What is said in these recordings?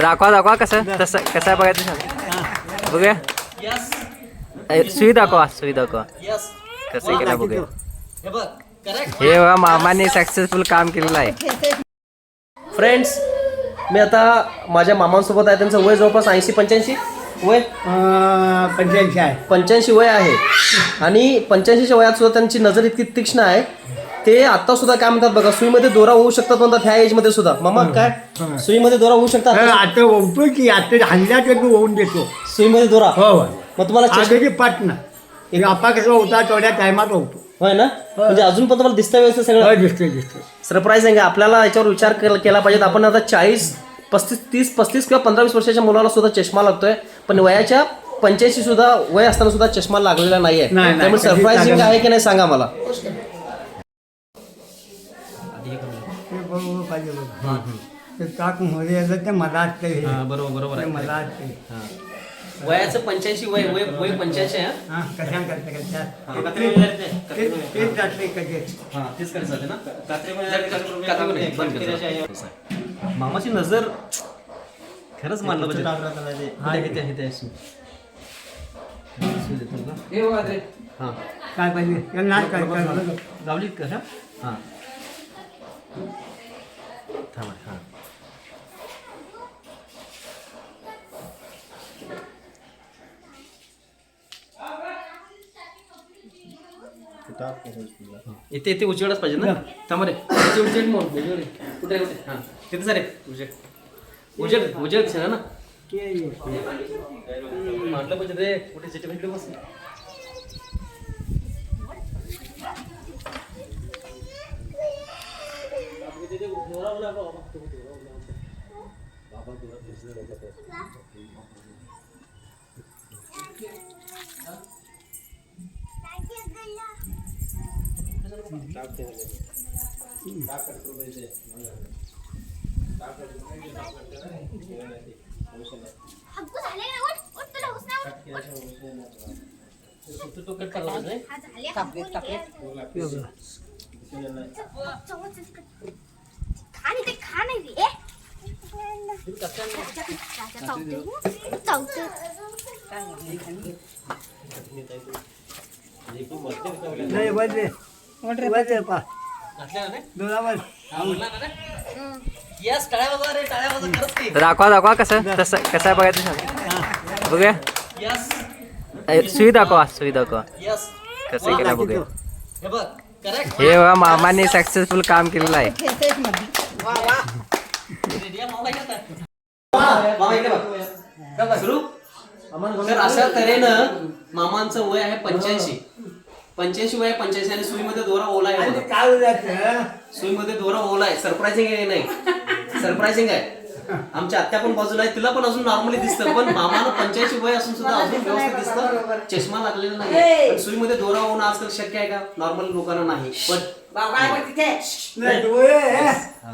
दाखवा दाखवा कसं तसं कसं आहे बघायचं बघूया. सुई दाखवा सुई दाखवा. यस. कसं केलं बघूया. हे बघ करेक्ट हे बघा मामाने सक्सेसफुल काम केलेलं आहे. फ्रेंड्स मी आता माझ्या मामांसोबत आहे त्यांचं वय जवळपास ऐंशी पंच्याऐंशी. वय पंच्याऐंशी आहे. पंच्याऐंशी वय आहे. आणि पंच्याऐंशीच्या वयात सुद्धा त्यांची नजर इतकी तीक्ष्ण आहे. ते आता सुद्धा काय म्हणतात बघा सुईमध्ये दोरा होऊ शकतात म्हणतात ह्या एजमध्ये सुद्धा. मामा काय? सुईमध्ये दोरा होऊ शकतात? आता ओवतो की आता हल्ल्यात तू होऊन देतो. सुईमध्ये दोरा? हो हो. मग तुम्हाला चष्मा आधी पाटणं. एक आपा कसं होता तेवढ्या टायमात होतो. होय ना? म्हणजे अजून पण तुम्हाला दिसतं व्यवस्थित सगळं? हो दिसतोय दिसतोय. सरप्राईज आहे का? आपल्याला याच्यावर विचार केला पाहिजे. आपण आता चाळीस पस्तीस तीस पस्तीस किंवा पंधरा वीस वर्षाच्या मुलाला सुद्धा चष्मा लागतोय पण वयाच्या पंच्याऐंशी सुद्धा वय असताना सुद्धा चष्मा लागलेला नाहीये. नाही, त्यामुळे लागला? आहे की नाही सांगा मला. ते बरोबर पाहिजे बघ. ते काकमध्ये याचं ते मला असतं हे. बरोबर बरोबर ते मला असतं वयाचं पंच्याऐंशी वय वय वय पंच्याऐंशी आहे हा? कशा करते कशा हा. तेच जाते. कधी? तेच करायचं आहे ना? कात्रीमध्ये बंद करायचं. मामाची नजर खरंच मानलं पाहिजे. हा, इथे, इथे, इथे. हा. काय पाहिजे? नाच काय काय झालं? लावलीत का? हा. हा. थांबा हा. इथे इथे उजेडच पाहिजे ना? थांबा रे. उजेड मग उजेड रे. कुठे कुठे? हा. तिथे सर उजेड. उजेड उजेड छे ना? म्हटलं पाहिजे रे कुठे जिथे भेटले बस. हग्गू झाले नाही ते खा नाही रे नाही बदले बदले पा. घातल्या ना दोनावर यस टाळ्या वाजवा रे टाळ्या वाजवा खरंच की. दाखवा दाखवा कसं तसं कसं आहे बघायचं बघूया. सुई दाखवा सुई दाखवा. यस. कसं केलं बघूया. हे बघ हे मामाने सक्सेसफुल काम केलेलं आहे. अशा तऱ्हेनं मामांचं वय आहे पंच्याऐंशी. पंच्याऐंशी वय पंच्याऐंशी आणि सुईमध्ये दोरा ओला आहे बघा. काय सुईमध्ये दोरा ओला आहे. सरप्राइझिंग आहे नाही? सरप्राइझिंग आहे. आमच्या आत्या पण बाजूला आहे तिला पण अजून नॉर्मली दिसतं. पण मामाला पंच्याऐंशी वय असून सुद्धा अजून व्यवस्थित दिसतं. चष्मा लागलेला नाही. पण सुईमध्ये दोरा होणं आजकाल शक्य आहे का? नॉर्मल लोकांना नाही. पण नाही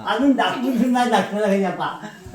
अजून दाखवून नाही दाखवलं हे